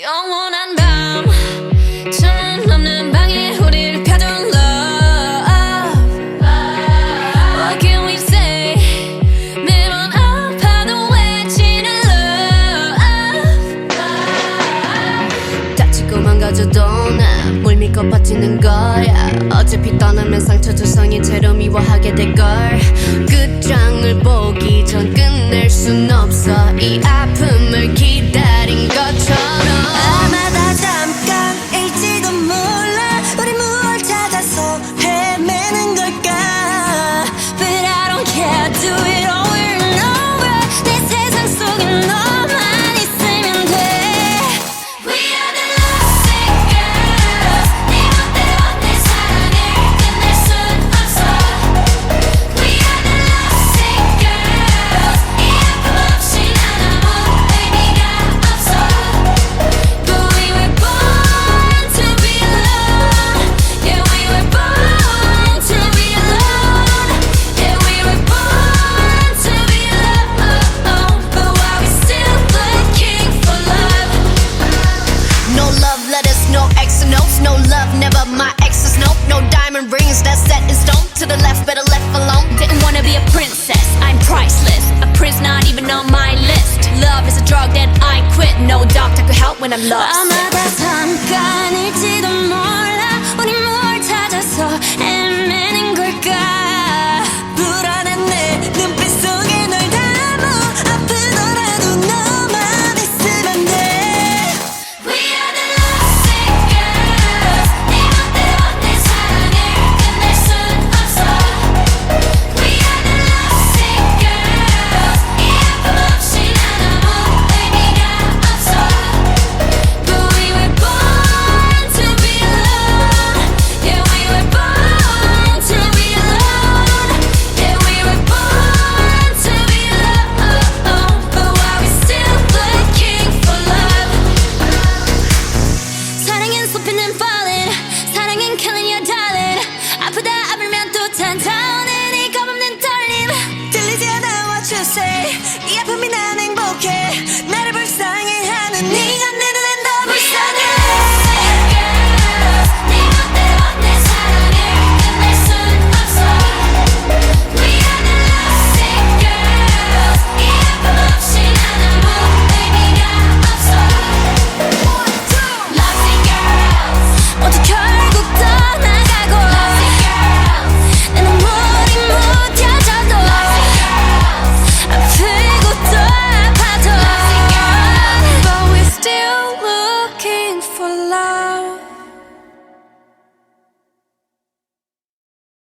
영원한 밤 천문 없는 방에 우리를 가둔 love. What can we 아파도 외치는 love. 다치고 망가져도 난물 믿고 버티는 거야. 어차피 떠나면 상처 조성이 채로 미워하게 될걸 이 아픔을 기다린 것처럼. 아마 다 잠깐일지도 몰라. 우리 무얼 찾아서 헤매는 걸까? But I don't care. Do it over and over 내 세상 속에 너 when I'm lost. what say. Yeah, put me now. for life.